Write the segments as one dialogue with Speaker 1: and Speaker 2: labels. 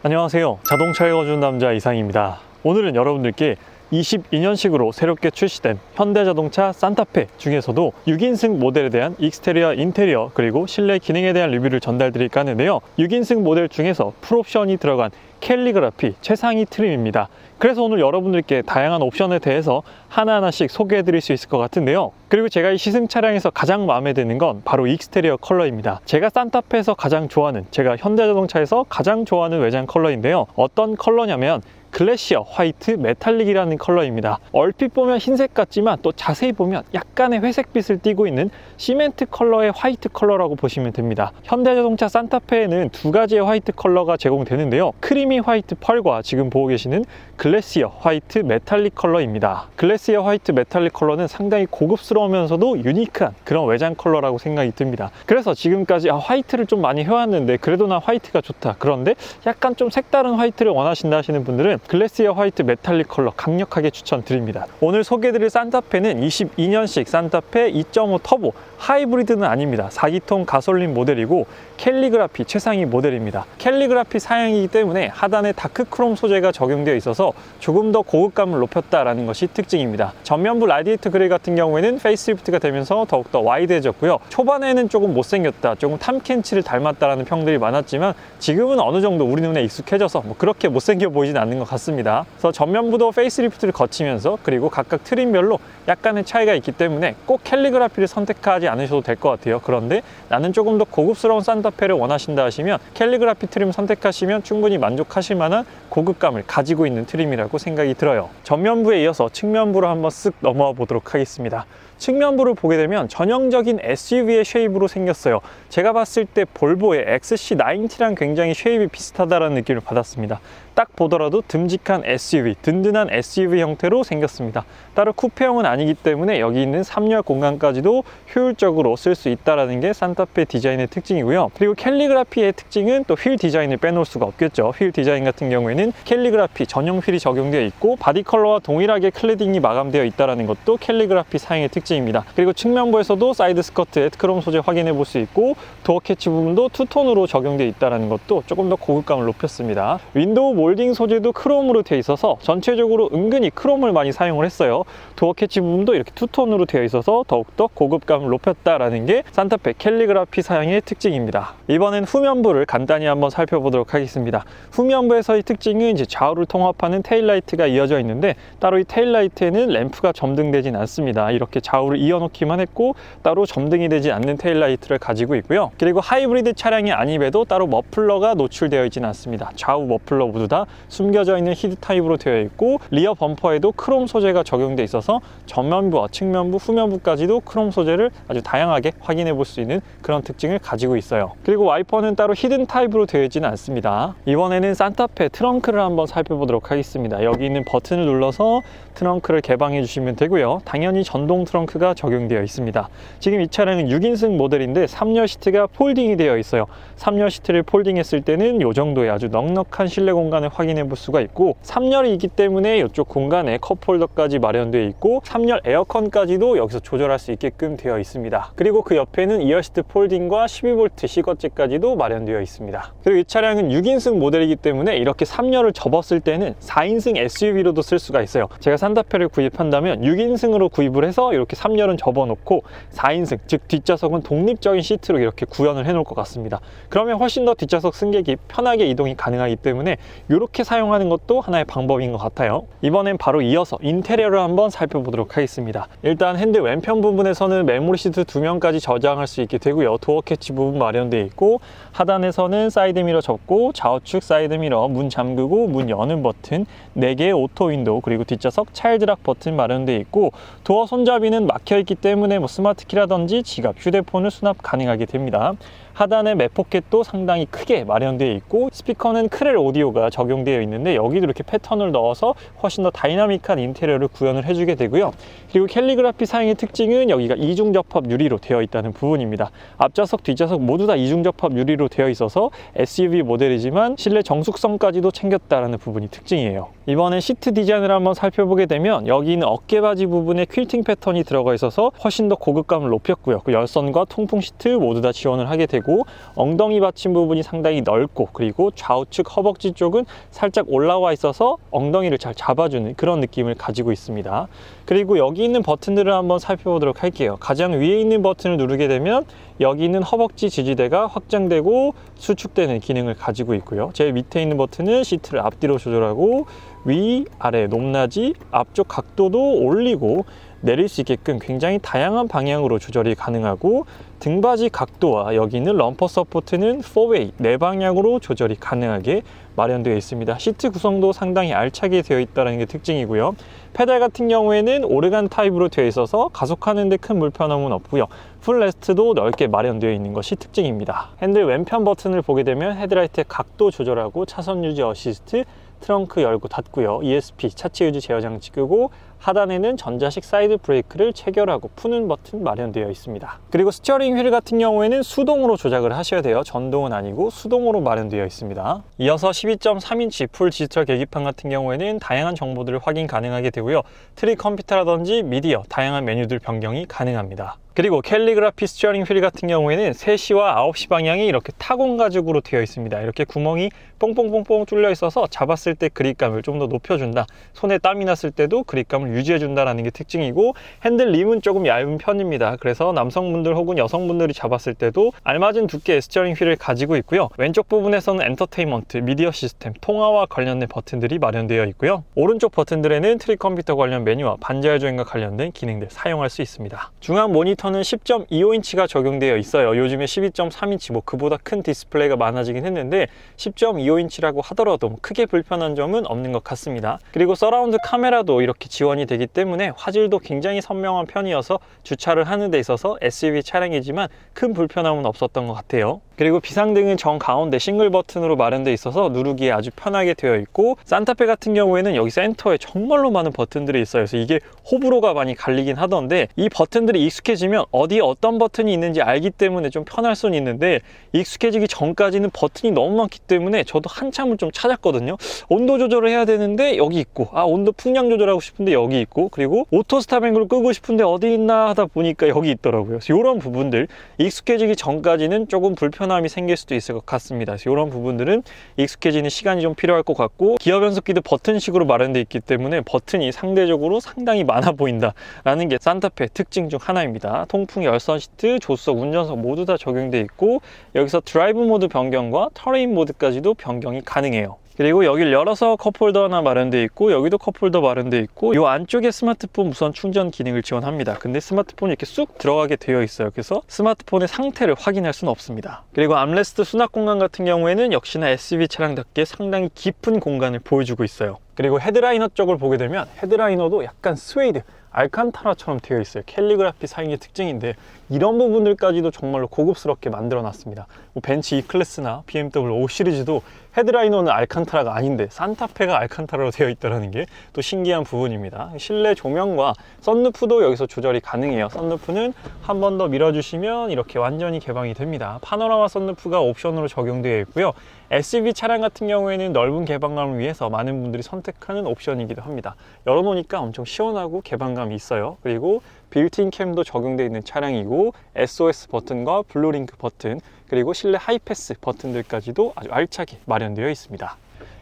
Speaker 1: 안녕하세요. 자동차에 거주는 남자 이상입니다. 오늘은 여러분들께 22년식으로 새롭게 출시된 현대자동차 산타페 중에서도 6인승 모델에 대한 익스테리어, 인테리어 그리고 실내 기능에 대한 리뷰를 전달드릴까 하는데요. 6인승 모델 중에서 풀옵션이 들어간 캘리그라피 최상위 트림입니다. 그래서 오늘 여러분들께 다양한 옵션에 대해서 하나하나씩 소개해 드릴 수 있을 것 같은데요. 그리고 제가 이 시승 차량에서 가장 마음에 드는 건 바로 익스테리어 컬러입니다. 제가 산타페에서 가장 좋아하는, 제가 현대자동차에서 가장 좋아하는 외장 컬러인데요. 어떤 컬러냐면 글래시어 화이트 메탈릭이라는 컬러입니다. 얼핏 보면 흰색 같지만 또 자세히 보면 약간의 회색빛을 띠고 있는 시멘트 컬러의 화이트 컬러라고 보시면 됩니다. 현대자동차 산타페에는 두 가지의 화이트 컬러가 제공되는데요. 크리미 화이트 펄과 지금 보고 계시는 글래시어 화이트 메탈릭 컬러입니다. 글래시어 화이트 메탈릭 컬러는 상당히 고급스러우면서도 유니크한 그런 외장 컬러라고 생각이 듭니다. 그래서 지금까지 아, 화이트를 좀 많이 해왔는데 그래도 난 화이트가 좋다. 그런데 약간 좀 색다른 화이트를 원하신다 하시는 분들은 글래시어 화이트 메탈릭 컬러 강력하게 추천드립니다. 오늘 소개해드릴 산타페는 22년식 산타페 2.5 터보 하이브리드는 아닙니다. 4기통 가솔린 모델이고 캘리그라피 최상위 모델입니다. 캘리그라피 사양이기 때문에 하단에 다크 크롬 소재가 적용되어 있어서 조금 더 고급감을 높였다라는 것이 특징입니다. 전면부 라디에이터 그릴 같은 경우에는 페이스리프트가 되면서 더욱더 와이드해졌고요. 초반에는 조금 못생겼다, 조금 탐켄치를 닮았다라는 평들이 많았지만 지금은 어느 정도 우리 눈에 익숙해져서 뭐 그렇게 못생겨 보이진 않는 것 같습니다. 그래서 전면부도 페이스리프트를 거치면서 그리고 각각 트림별로 약간의 차이가 있기 때문에 꼭 캘리그라피를 선택하지 않으셔도 될 것 같아요. 그런데 나는 조금 더 고급스러운 산 타페를 원하신다 하시면 캘리그라피 트림 선택하시면 충분히 만족하실 만한 고급감을 가지고 있는 트림이라고 생각이 들어요. 전면부에 이어서 측면부로 한번 쓱 넘어와 보도록 하겠습니다. 측면부를 보게 되면 전형적인 SUV의 쉐입으로 생겼어요. 제가 봤을 때 볼보의 XC90랑 굉장히 쉐입이 비슷하다는 느낌을 받았습니다. 딱 보더라도 듬직한 SUV, 든든한 SUV 형태로 생겼습니다. 따로 쿠페형은 아니기 때문에 여기 있는 3열 공간까지도 효율적으로 쓸 수 있다는 게 산타페 디자인의 특징이고요. 그리고 캘리그라피의 특징은 또 휠 디자인을 빼놓을 수가 없겠죠. 휠 디자인 같은 경우에는 캘리그라피 전용 휠이 적용되어 있고 바디 컬러와 동일하게 클레딩이 마감되어 있다는 것도 캘리그라피 사용의 특징입니다. 그리고 측면부에서도 사이드 스커트에 크롬 소재 확인해 볼 수 있고 도어 캐치 부분도 투톤으로 적용되어 있다는 것도 조금 더 고급감을 높였습니다. 윈도우 몰딩 소재도 크롬으로 되어 있어서 전체적으로 은근히 크롬을 많이 사용을 했어요. 도어 캐치 부분도 이렇게 투톤으로 되어 있어서 더욱더 고급감을 높였다라는 게 산타페 캘리그라피 사양의 특징입니다. 이번엔 후면부를 간단히 한번 살펴보도록 하겠습니다. 후면부에서의 특징은 이제 좌우를 통합하는 테일라이트가 이어져 있는데 따로 이 테일라이트에는 램프가 점등되진 않습니다. 이렇게 좌우를 이어놓기만 했고 따로 점등이 되지 않는 테일라이트를 가지고 있고요. 그리고 하이브리드 차량이 아님에도 따로 머플러가 노출되어 있진 않습니다. 좌우 머플러 모두 다 숨겨져 있는 히드 타입으로 되어 있고 리어 범퍼에도 크롬 소재가 적용돼 있어서 전면부와 측면부, 후면부까지도 크롬 소재를 아주 다양하게 확인해 볼 수 있는 그런 특징을 가지고 있어요. 그리고 와이퍼는 따로 히든 타입으로 되어 있지는 않습니다. 이번에는 산타페 트렁크를 한번 살펴보도록 하겠습니다. 여기 있는 버튼을 눌러서 트렁크를 개방해 주시면 되고요. 당연히 전동 트렁크가 적용되어 있습니다. 지금 이 차량은 6인승 모델인데 3열 시트가 폴딩이 되어 있어요. 3열 시트를 폴딩했을 때는 이 정도의 아주 넉넉한 실내 공간 을 확인해 볼 수가 있고 3열이 있기 때문에 이쪽 공간에 컵홀더까지 마련되어 있고 3열 에어컨까지도 여기서 조절할 수 있게끔 되어 있습니다. 그리고 그 옆에는 2열 시트 폴딩과 12V 시거지까지도 마련되어 있습니다. 그리고 이 차량은 6인승 모델이기 때문에 이렇게 3열을 접었을 때는 4인승 SUV로도 쓸 수가 있어요. 제가 산타페를 구입한다면 6인승으로 구입을 해서 이렇게 3열은 접어놓고 4인승, 즉 뒷좌석은 독립적인 시트로 이렇게 구현을 해 놓을 것 같습니다. 그러면 훨씬 더 뒷좌석 승객이 편하게 이동이 가능하기 때문에 이렇게 사용하는 것도 하나의 방법인 것 같아요. 이번엔 바로 이어서 인테리어를 한번 살펴보도록 하겠습니다. 일단 핸들 왼편 부분에서는 메모리 시트 두 명까지 저장할 수 있게 되고요. 도어 캐치 부분 마련되어 있고 하단에서는 사이드 미러 접고 좌우측 사이드 미러 문 잠그고 문 여는 버튼 4개의 오토 윈도우 그리고 뒷좌석 차일드락 버튼 마련되어 있고 도어 손잡이는 막혀 있기 때문에 뭐 스마트키라든지 지갑, 휴대폰을 수납 가능하게 됩니다. 하단에 맵포켓도 상당히 크게 마련되어 있고 스피커는 크렐 오디오가 적용되어 있는데 여기도 이렇게 패턴을 넣어서 훨씬 더 다이나믹한 인테리어를 구현을 해주게 되고요. 그리고 캘리그라피 사용의 특징은 여기가 이중 접합 유리로 되어 있다는 부분입니다. 앞좌석, 뒷좌석 모두 다 이중 접합 유리로 되어 있어서 SUV 모델이지만 실내 정숙성까지도 챙겼다는 부분이 특징이에요. 이번엔 시트 디자인을 한번 살펴보게 되면 여기 있는 어깨바지 부분에 퀼팅 패턴이 들어가 있어서 훨씬 더 고급감을 높였고요. 그 열선과 통풍 시트 모두 다 지원을 하게 되고 그리고 엉덩이 받침 부분이 상당히 넓고 그리고 좌우측 허벅지 쪽은 살짝 올라와 있어서 엉덩이를 잘 잡아주는 그런 느낌을 가지고 있습니다. 그리고 여기 있는 버튼들을 한번 살펴보도록 할게요. 가장 위에 있는 버튼을 누르게 되면 여기 있는 허벅지 지지대가 확장되고 수축되는 기능을 가지고 있고요. 제일 밑에 있는 버튼은 시트를 앞뒤로 조절하고 위, 아래, 높낮이, 앞쪽 각도도 올리고 내릴 수 있게끔 굉장히 다양한 방향으로 조절이 가능하고 등받이 각도와 여기 있는 럼퍼 서포트는 4웨이 네 방향으로 조절이 가능하게 마련되어 있습니다. 시트 구성도 상당히 알차게 되어 있다는 게 특징이고요. 페달 같은 경우에는 오르간 타입으로 되어 있어서 가속하는 데 큰 불편함은 없고요. 풀 레스트도 넓게 마련되어 있는 것이 특징입니다. 핸들 왼편 버튼을 보게 되면 헤드라이트의 각도 조절하고 차선 유지 어시스트, 트렁크 열고 닫고요. ESP 차체 유지 제어 장치 끄고 하단에는 전자식 사이드 브레이크를 체결하고 푸는 버튼 마련되어 있습니다. 그리고 스티어링 휠 같은 경우에는 수동으로 조작을 하셔야 돼요. 전동은 아니고 수동으로 마련되어 있습니다. 이어서 12.3인치 풀 디지털 계기판 같은 경우에는 다양한 정보들을 확인 가능하게 되고요. 트리 컴퓨터라든지 미디어, 다양한 메뉴들 변경이 가능합니다. 그리고 캘리그라피 스티어링 휠 같은 경우에는 3시와 9시 방향이 이렇게 타공 가죽으로 되어 있습니다. 이렇게 구멍이 뽕뽕뽕뽕 뚫려 있어서 잡았을 때 그립감을 좀 더 높여준다. 손에 땀이 났을 때도 그립감을 유지해 준다는 게 특징이고 핸들 림은 조금 얇은 편입니다. 그래서 남성분들 혹은 여성분들이 잡았을 때도 알맞은 두께의 스티어링 휠을 가지고 있고요. 왼쪽 부분에서는 엔터테인먼트, 미디어 시스템, 통화와 관련된 버튼들이 마련되어 있고요. 오른쪽 버튼들에는 트리 컴퓨터 관련 메뉴와 반자율 주행과 관련된 기능들 사용할 수 있습니다. 중앙 모니터는 10.25인치가 적용되어 있어요. 요즘에 12.3인치 뭐 그보다 큰 디스플레이가 많아지긴 했는데 10.25인치라고 하더라도 크게 불편한 점은 없는 것 같습니다. 그리고 서라운드 카메라도 이렇게 지원이 되기 때문에 화질도 굉장히 선명한 편이어서 주차를 하는 데 있어서 SUV 차량이지만 큰 불편함은 없었던 것 같아요. 그리고 비상등은 정 가운데 싱글 버튼으로 마련되어 있어서 누르기에 아주 편하게 되어 있고 산타페 같은 경우에는 여기 센터에 정말로 많은 버튼들이 있어요. 그래서 이게 호불호가 많이 갈리긴 하던데 이 버튼들이 익숙해지면 어디에 어떤 버튼이 있는지 알기 때문에 좀 편할 수는 있는데 익숙해지기 전까지는 버튼이 너무 많기 때문에 저도 한참을 좀 찾았거든요. 온도 조절을 해야 되는데 여기 있고 아 온도 풍량 조절하고 싶은데 여기 있고 그리고 오토 스타뱅크를 끄고 싶은데 어디 있나 하다 보니까 여기 있더라고요. 그래서 이런 부분들 익숙해지기 전까지는 조금 불편 함이 생길 수도 있을 것 같습니다. 이런 부분들은 익숙해지는 시간이 좀 필요할 것 같고 기어 변속기도 버튼식으로 마련되어 있기 때문에 버튼이 상대적으로 상당히 많아 보인다라는 게 산타페 특징 중 하나입니다. 통풍 열선 시트, 조수석, 운전석 모두 다 적용되어 있고 여기서 드라이브 모드 변경과 터레인 모드까지도 변경이 가능해요. 그리고 여기를 열어서 컵홀더 하나 마련되어 있고 여기도 컵홀더 마련되어 있고 이 안쪽에 스마트폰 무선 충전 기능을 지원합니다. 근데 스마트폰이 이렇게 쑥 들어가게 되어 있어요. 그래서 스마트폰의 상태를 확인할 수는 없습니다. 그리고 암레스트 수납 공간 같은 경우에는 역시나 SUV 차량답게 상당히 깊은 공간을 보여주고 있어요. 그리고 헤드라이너 쪽을 보게 되면 헤드라이너도 약간 스웨이드 알칸타라처럼 되어 있어요. 캘리그라피 사용의 특징인데 이런 부분들까지도 정말로 고급스럽게 만들어 놨습니다. 뭐 벤츠 E클래스나 BMW 5 시리즈도 헤드라이너는 알칸타라가 아닌데 산타페가 알칸타라로 되어 있다는 게 또 신기한 부분입니다. 실내 조명과 썬루프도 여기서 조절이 가능해요. 썬루프는 한 번 더 밀어주시면 이렇게 완전히 개방이 됩니다. 파노라마 썬루프가 옵션으로 적용되어 있고요. SUV 차량 같은 경우에는 넓은 개방감을 위해서 많은 분들이 선택하는 옵션이기도 합니다. 열어놓으니까 엄청 시원하고 개방감이 있어요. 그리고 빌트인 캠도 적용되어 있는 차량이고 SOS 버튼과 블루링크 버튼 그리고 실내 하이패스 버튼들까지도 아주 알차게 마련되어 있습니다.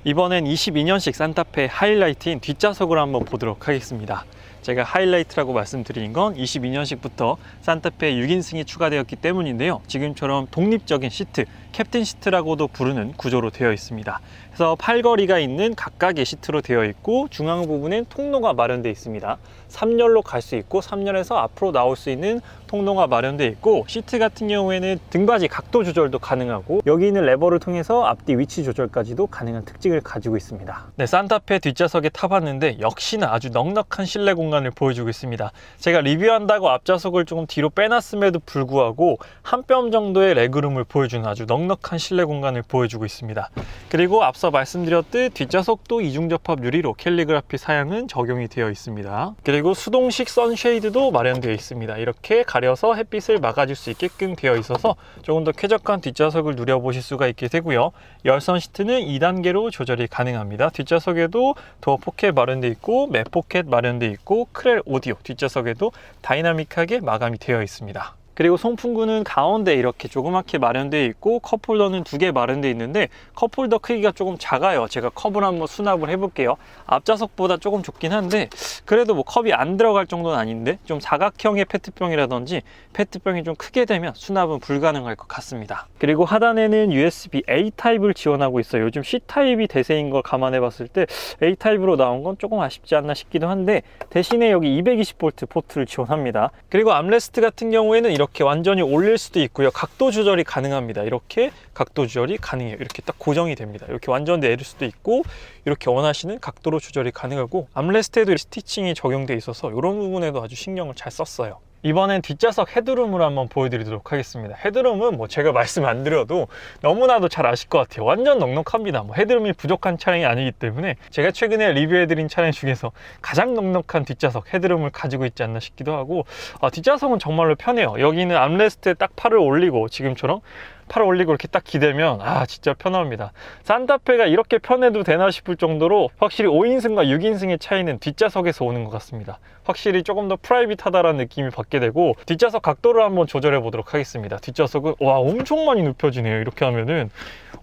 Speaker 1: 이번엔 22년식 산타페 하이라이트인 뒷좌석을 한번 보도록 하겠습니다. 제가 하이라이트라고 말씀드린 건 22년식부터 산타페 6인승이 추가되었기 때문인데요. 지금처럼 독립적인 시트, 캡틴 시트라고도 부르는 구조로 되어 있습니다. 그래서 팔걸이가 있는 각각의 시트로 되어 있고 중앙 부분엔 통로가 마련되어 있습니다. 3열로 갈 수 있고 3열에서 앞으로 나올 수 있는 통로가 마련되어 있고 시트 같은 경우에는 등받이 각도 조절도 가능하고 여기 있는 레버를 통해서 앞뒤 위치 조절까지도 가능한 특징을 가지고 있습니다. 네, 산타페 뒷좌석에 타봤는데 역시나 아주 넉넉한 실내 공간을 보여주고 있습니다. 제가 리뷰한다고 앞좌석을 조금 뒤로 빼놨음에도 불구하고 한 뼘 정도의 레그룸을 보여주는 아주 넉넉한 실내 공간을 보여주고 있습니다. 그리고 앞서 말씀드렸듯 뒷좌석도 이중 접합 유리로 캘리그라피 사양은 적용이 되어 있습니다. 그리고 수동식 선쉐이드도 마련되어 있습니다. 이렇게 가려서 햇빛을 막아줄 수 있게끔 되어 있어서 조금 더 쾌적한 뒷좌석을 누려보실 수가 있게 되고요. 열선 시트는 2단계로 조절이 가능합니다. 뒷좌석에도 도어 포켓 마련되어 있고 맵 포켓 마련되어 있고 크렐 오디오 뒷좌석에도 다이나믹하게 마감이 되어 있습니다. 그리고 송풍구는 가운데 이렇게 조그맣게 마련되어 있고 컵홀더는 두 개 마련되어 있는데 컵홀더 크기가 조금 작아요. 제가 컵을 한번 수납을 해볼게요. 앞좌석보다 조금 좁긴 한데 그래도 뭐 컵이 안 들어갈 정도는 아닌데 좀 사각형의 페트병이라든지 페트병이 좀 크게 되면 수납은 불가능할 것 같습니다. 그리고 하단에는 USB A 타입을 지원하고 있어요. 요즘 C 타입이 대세인 걸 감안해 봤을 때 A 타입으로 나온 건 조금 아쉽지 않나 싶기도 한데 대신에 여기 220V 포트를 지원합니다. 그리고 암레스트 같은 경우에는 이렇게 완전히 올릴 수도 있고요. 각도 조절이 가능합니다. 이렇게 각도 조절이 가능해요. 이렇게 딱 고정이 됩니다. 이렇게 완전 내릴 수도 있고 이렇게 원하시는 각도로 조절이 가능하고 암레스트에도 스티칭이 적용돼 있어서 이런 부분에도 아주 신경을 잘 썼어요. 이번엔 뒷좌석 헤드룸을 한번 보여드리도록 하겠습니다. 헤드룸은 뭐 제가 말씀 안 드려도 너무나도 잘 아실 것 같아요. 완전 넉넉합니다. 뭐 헤드룸이 부족한 차량이 아니기 때문에 제가 최근에 리뷰해드린 차량 중에서 가장 넉넉한 뒷좌석 헤드룸을 가지고 있지 않나 싶기도 하고 아, 뒷좌석은 정말로 편해요. 여기는 암레스트에 딱 팔을 올리고 지금처럼 팔을 올리고 이렇게 딱 기대면 아 진짜 편합니다. 산타페가 이렇게 편해도 되나 싶을 정도로 확실히 5인승과 6인승의 차이는 뒷좌석에서 오는 것 같습니다. 확실히 조금 더 프라이빗하다라는 느낌이 받게 되고 뒷좌석 각도를 한번 조절해 보도록 하겠습니다. 뒷좌석은 와 엄청 많이 눕혀지네요. 이렇게 하면은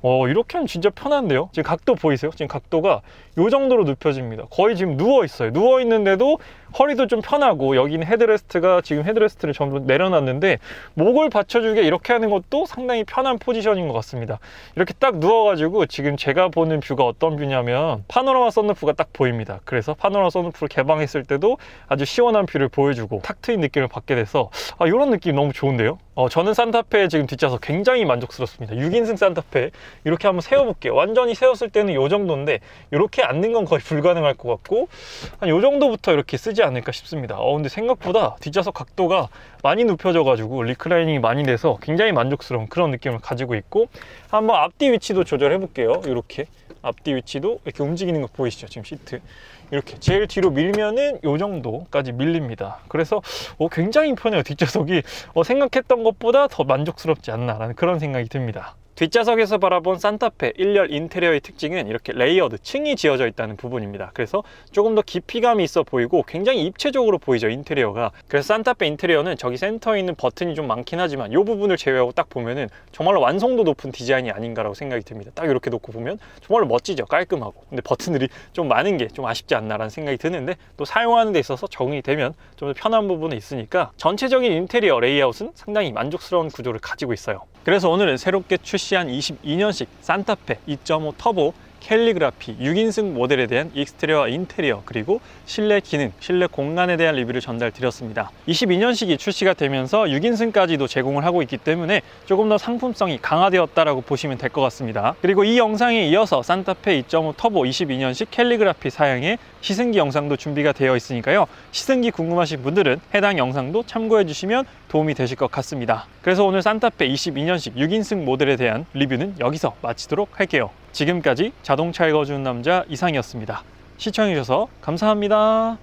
Speaker 1: 어 이렇게 하면 진짜 편한데요. 지금 각도 보이세요? 지금 각도가 요 정도로 눕혀집니다. 거의 지금 누워 있어요. 누워 있는데도 허리도 좀 편하고 여기는 헤드레스트가 지금 헤드레스트를 전부 내려놨는데 목을 받쳐주게 이렇게 하는 것도 상당히 편한 포지션인 것 같습니다. 이렇게 딱 누워가지고 지금 제가 보는 뷰가 어떤 뷰냐면 파노라마 썬루프가 딱 보입니다. 그래서 파노라마 썬루프를 개방했을 때도 아주 시원한 뷰를 보여주고 탁 트인 느낌을 받게 돼서 아, 이런 느낌 너무 좋은데요? 어, 저는 산타페 지금 뒷좌석 굉장히 만족스럽습니다. 6인승 산타페 이렇게 한번 세워볼게요. 완전히 세웠을 때는 이 정도인데 이렇게 앉는 건 거의 불가능할 것 같고 한 이 정도부터 이렇게 쓰지 않을까 싶습니다. 어, 근데 생각보다 뒷좌석 각도가 많이 눕혀져 가지고 리클라이닝이 많이 돼서 굉장히 만족스러운 그런 느낌을 가지고 있고 한번 앞뒤 위치도 조절해 볼게요. 이렇게 앞뒤 위치도 이렇게 움직이는 거 보이시죠? 지금 시트 이렇게 제일 뒤로 밀면은 요 정도까지 밀립니다. 그래서 어, 굉장히 편해요. 뒷좌석이 어, 생각했던 것보다 더 만족스럽지 않나 라는 그런 생각이 듭니다. 뒷좌석에서 바라본 산타페 1열 인테리어의 특징은 이렇게 레이어드, 층이 지어져 있다는 부분입니다. 그래서 조금 더 깊이감이 있어 보이고 굉장히 입체적으로 보이죠, 인테리어가. 그래서 산타페 인테리어는 저기 센터에 있는 버튼이 좀 많긴 하지만 이 부분을 제외하고 딱 보면은 정말로 완성도 높은 디자인이 아닌가라고 생각이 듭니다. 딱 이렇게 놓고 보면 정말로 멋지죠, 깔끔하고. 근데 버튼들이 좀 많은 게 좀 아쉽지 않나라는 생각이 드는데 또 사용하는 데 있어서 적응이 되면 좀 더 편한 부분이 있으니까 전체적인 인테리어 레이아웃은 상당히 만족스러운 구조를 가지고 있어요. 그래서 오늘은 새롭게 출시한 22년식 산타페 2.5 터보 캘리그라피 6인승 모델에 대한 익스테리어와 인테리어 그리고 실내 기능, 실내 공간에 대한 리뷰를 전달 드렸습니다. 22년식이 출시가 되면서 6인승까지도 제공을 하고 있기 때문에 조금 더 상품성이 강화되었다라고 보시면 될 것 같습니다. 그리고 이 영상에 이어서 산타페 2.5 터보 22년식 캘리그라피 사양의 시승기 영상도 준비가 되어 있으니까요. 시승기 궁금하신 분들은 해당 영상도 참고해 주시면 도움이 되실 것 같습니다. 그래서 오늘 산타페 22년식 6인승 모델에 대한 리뷰는 여기서 마치도록 할게요. 지금까지 자동차 읽어주는 남자 이상이었습니다. 시청해주셔서 감사합니다.